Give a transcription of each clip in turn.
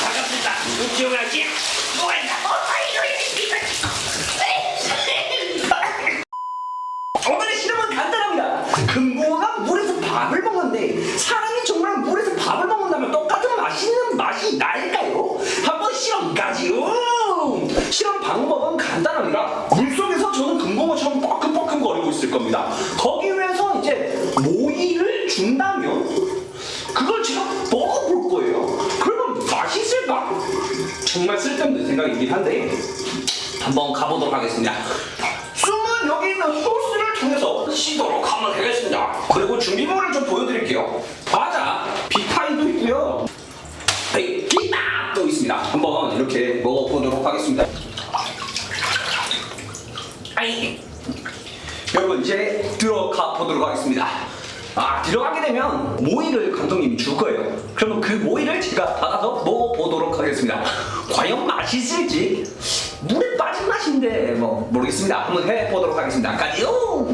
반갑습니다. 우지호가지 뭐했나? 오늘의 실험은 간단합니다. 금붕어가 물에서 밥을 먹는데 사람이 정말 물에서 밥을 먹는다면 똑같은 맛있는 맛이 날까요? 한번 실험까지요. 정말 쓸데없는 생각이긴 한데 한번 가보도록 하겠습니다. 숨은 여기 있는 호스를 통해서 쉬도록 하면 되겠습니다. 그리고 준비물을 좀 보여드릴게요. 과자, 빅파이도 있고요. 네, 비딱도 있습니다. 한번 이렇게 먹어보도록 하겠습니다. 아이. 여러분 이제 들어가 보도록 하겠습니다. 아 들어가게 되면 모이를 감독님이 줄 거예요. 그러면 그 모이를 제가 받아서 과연 맛있을지 물에 빠진 맛인데 뭐 모르겠습니다. 한번 해보도록 하겠습니다. 가디요.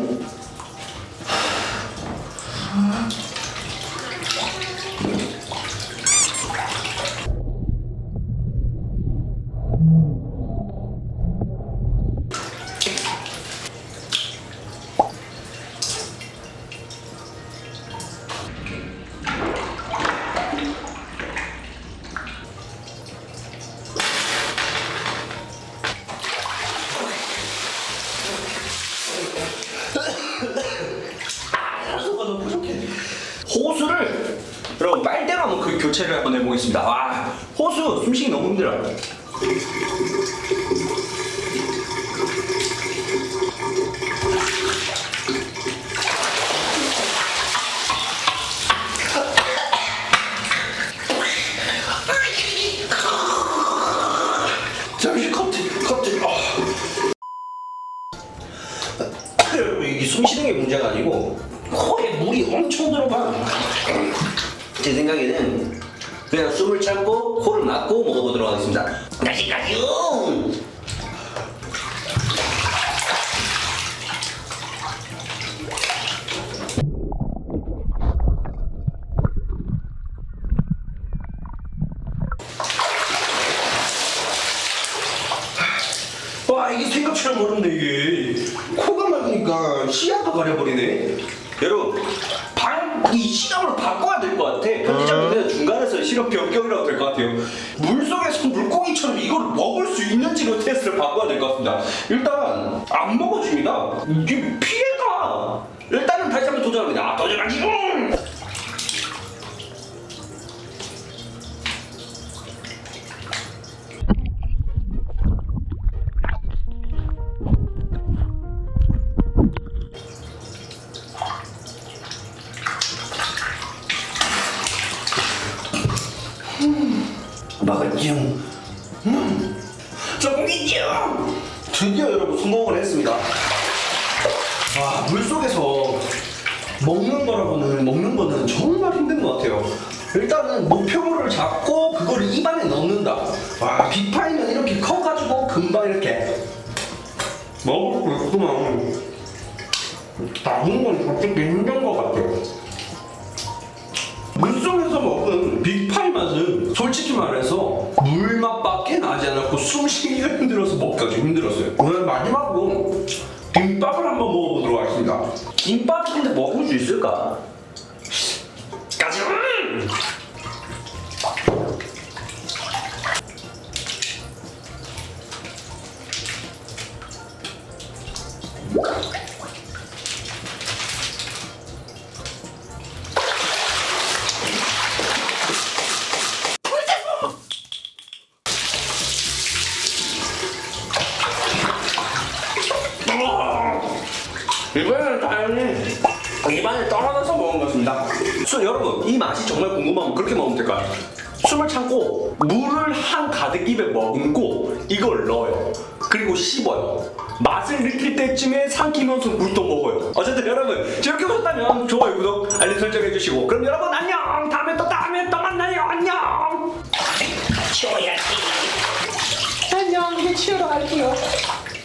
호수가 너무 부족해. 호수를 한번 그 교체를 한번 해보겠습니다. 와 호수 숨쉬기 너무 힘들어요. 잠시 커트. 어. 여러분 이게 숨 쉬는 게 문제가 아니고 코에 물이 엄청 들어가. 제 생각에는 그냥 숨을 참고 코를 막고 먹어보도록 하겠습니다. 다시 가요. 와 이게 생각처럼 어렵네 이게 코가 막으니까 시야가 가려버리네 여러분 방 이 시각으로 바꿔 실험 변경이라고 될것 같아요. 물속에서 물고기처럼 이걸 먹을 수 있는지로 테스트를 바꿔야 될 것 같습니다. 일단 안 먹어줍니다. 이게 피해가 먹었죠 음 조금이죠 드디어 여러분 성공을 했습니다 와 물속에서 먹는 거라고는 먹는 거는 정말 힘든 것 같아요. 일단은 목표물을 잡고 그걸 입안에 넣는다. 와 빅파이는 이렇게 커가지고 금방 이렇게 먹을 수 있구만. 다른 건 솔직히 힘든 것 같아요. 빅파이 맛은 솔직히 말해서 물 맛밖에 나지 않았고 숨쉬기가 힘들어서 먹기가 좀 힘들었어요. 오늘 마지막으로 김밥을 한번 먹어보도록 하겠습니다. 김밥 근데 먹을 수 있을까? 가자! 이번에는 당연히 입안에 떨어져서 먹은 것입니다. 수, 여러분 이 맛이 정말 궁금하면 그렇게 먹으면 될까요? 숨을 참고 물을 한 가득 입에 머금고 이걸 넣어요. 그리고 씹어요. 맛을 느낄 때쯤에 삼키면서 물도 먹어요. 어쨌든 여러분 저렇게 보셨다면 좋아요, 구독, 알림 설정 해주시고 그럼 여러분 안녕. 다음에 또 다음에 또 만나요. 안녕. 치워야지. 안녕. 이제 치우러 갈게요.